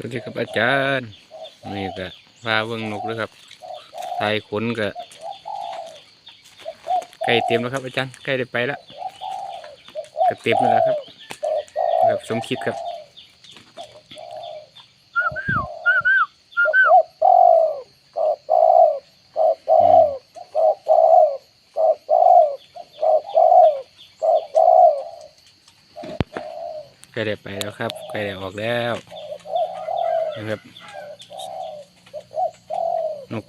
สวัสดีครับอาจารย์นี่ก็พาเบิ่งนกเลยครับทายขนก็ใกล้เต็มแล้วครับ อาจารย์ใกล้ได้ไปแล้วก็เต็มแล้วครับครับสมคิดครับใกล้ได้ไปแล้วครับใกล้ได้ออกแล้ว นะครับ นก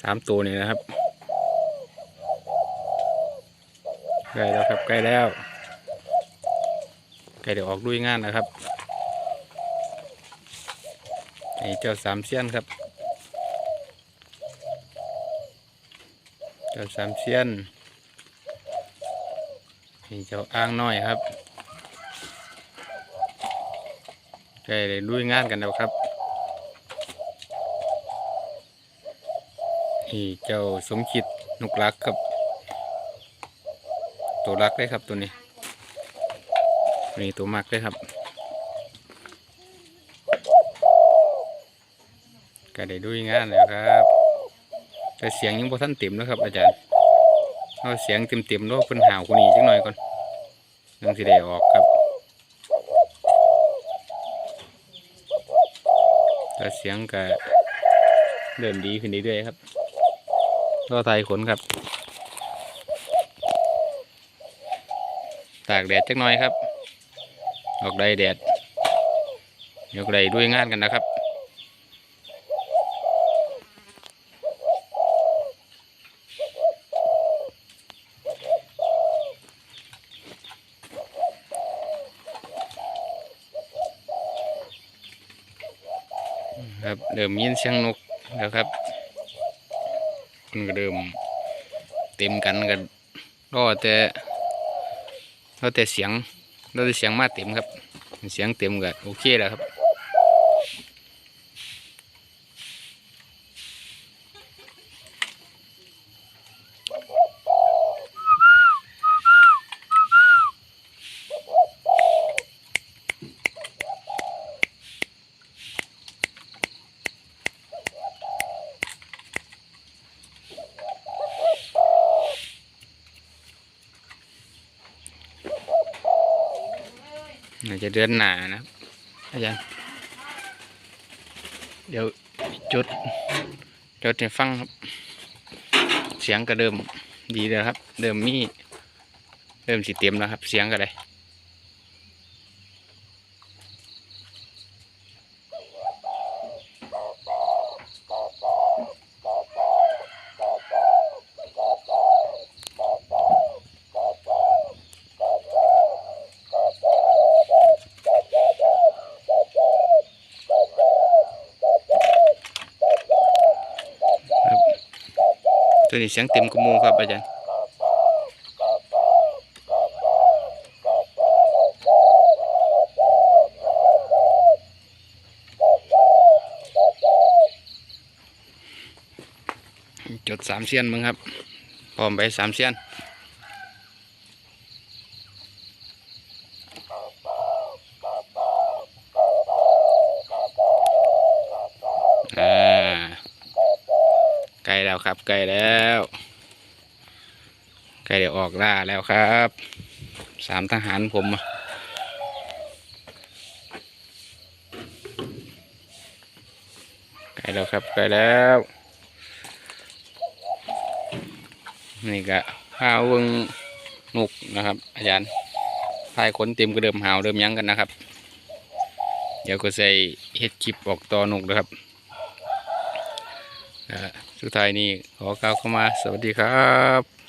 สามตัวนี่นะครับ ใกล้แล้วครับใกล้แล้วใกล้ได้ออกลุยงานนะครับนี่เจ้าสามเสี้ยนครับ เจ้าสามเสี้ยนนี่เจ้าอ้างน้อยครับ ใกล้ได้ลุยงานกันแล้วครับนี่เจ้าสมคิดนุกรักครับ ตัวรักเลยครับตัวนี้นี่ตัวมักเลยครับก็ได้ลุยงานแล้วครับ แต่เสียงยังบ่ทันเต็มนะครับ อาจารย์เอาเสียงเต็มๆแล้วเพิ่นหาวคนนี้จังหน่อยก่อนยังสิได้ออกครับ ก็เสียงก็เริ่มดีขึ้นเรื่อยๆครับก็ไทยขนครับ ตากแดดจักหน่อยครับ ออกได้แดดยกได้ด้วยงานกันนะครับ ครับเดิมยินเสียงนกแล้วครับคนก็เดิมเต็มกันกันรอแต่รอแต่เสียงรอแต่เสียงมาเต็มครับ เสียงเต็มก็โอเคแล้วครับ น่าจะเดือนหนานะอาจารย์เดี๋ยวจุดจดให้ฟังครับ เสียงก็เดิมดีแล้วครับ เดิมมีเริ่มสิเต็มแล้วครับ เสียงก็ได้ ตัวนี้เสียงเต็มกระมูครับอาจารย์จดสามเสียนมึงครับพร้อมไปสามเสียนอ่า ใกล้ แล้วครับใกล้แล้วใกล้เดี๋ยวออกล่าแล้วครับสามทหารผมอะใกล้แล้วครับใกล้แล้วนี่ก็ข้าววงนุกนะครับ อาจารย์พายขนเต็มกระเดิมหาวเดิมยั้งกันนะครับ เดี๋ยวก็ใส่เฮ็ดคลิปออกต่อนุกนะครับอ่า สุดท้ายนี้ขอกล่าวเข้ามา สวัสดีครับ